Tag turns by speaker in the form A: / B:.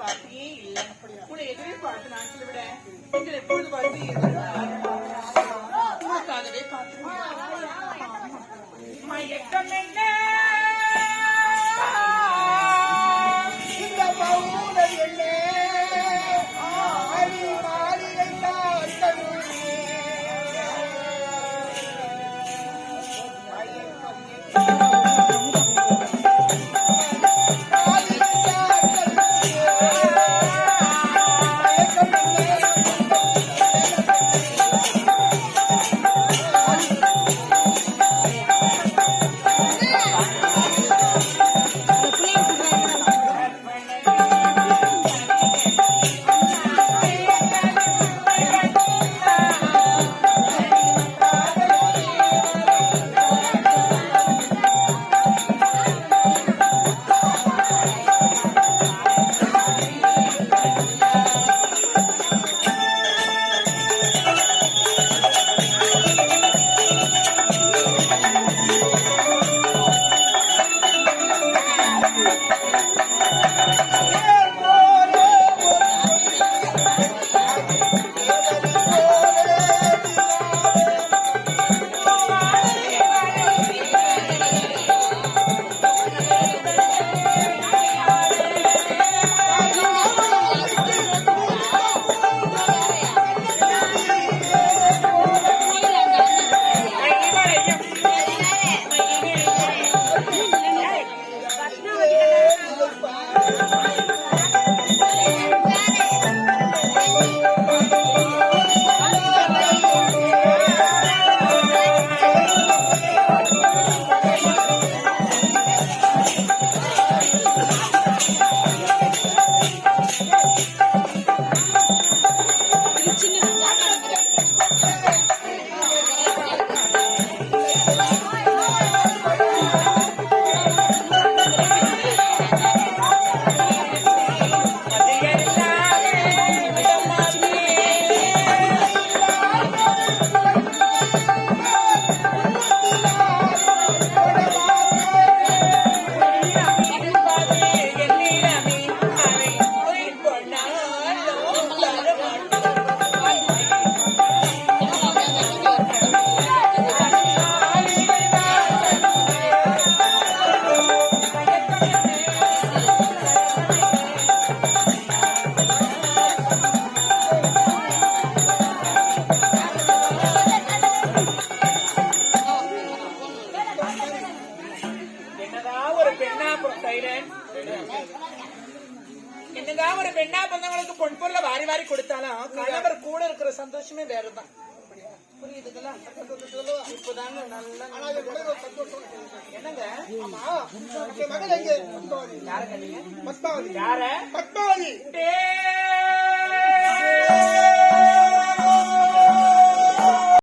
A: வார்த்தையே இல்லை. உன்னை எதிர்பார்த்து நான் சொல்லிவிட நீங்கள் எப்பொழுது வந்து ஒரு பெண்ணா என்னதான் ஒரு பெண்ணா பிறந்தவங்களுக்கு பொன் பொருளை வாரி வாரி கொடுத்தாலும் கணவர் கூட இருக்கிற சந்தோஷமே வேறதான். புரியுதுங்களா
B: சந்தோஷம்.
A: என்னங்க?
B: மகள் எங்கே? பத்மாவதி.
A: யார
B: பத்மாவதி.